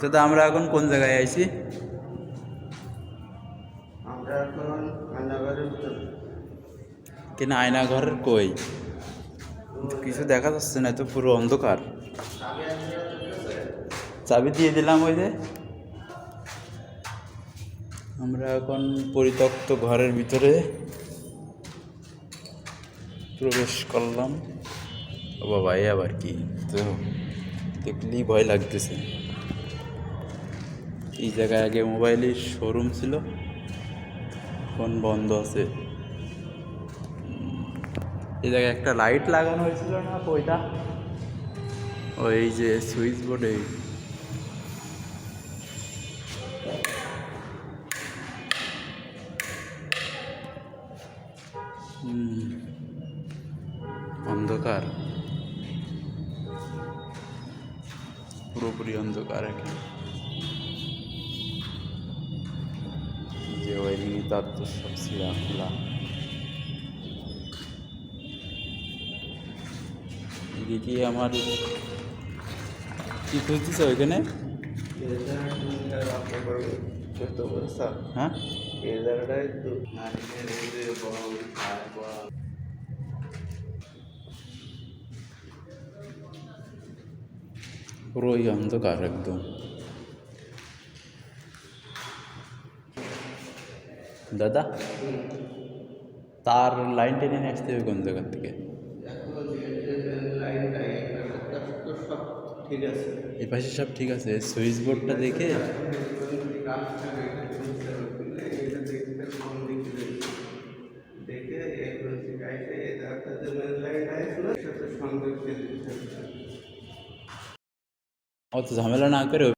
দাদা আমরা এখন কোন জায়গায় আইছি? আমরা এখন ভিতর। কিনা আয়না ঘরের কই কিছু দেখা যাচ্ছে না তো পুরো অন্ধকার। চাবি দিয়ে দিলাম ওই যে। আমরা এখন পরিত্যক্ত ঘরের ভিতরে প্রবেশ করলাম। ও বাবা এ আবার কি? তো দেখলেই ভয় লাগতেছে। এই জায়গায় আগে মোবাইলের শোরুম ছিল, এখন বন্ধ আছে। এই জায়গায় একটা লাইট লাগানো হয়েছিল না ওইটা? ওই যে সুইচ বোর্ডে অন্ধকার। পুরোপুরি অন্ধকার এখানে। ওয়ারিং তার তো সব ছিঁড়া খোলা এদিকে আমার কি খুঁজতেছে ওইখানে? হ্যাঁ? পুরোই অন্ধকার একদম। দাদা? তার লাইন টেনে নিয়ে আসতে হবে কোন জায়গার থেকে? লাইনটা এই পাশে সব ঠিক আছে সুইচ বোর্ডটা দেখে অত ঝামেলা না করে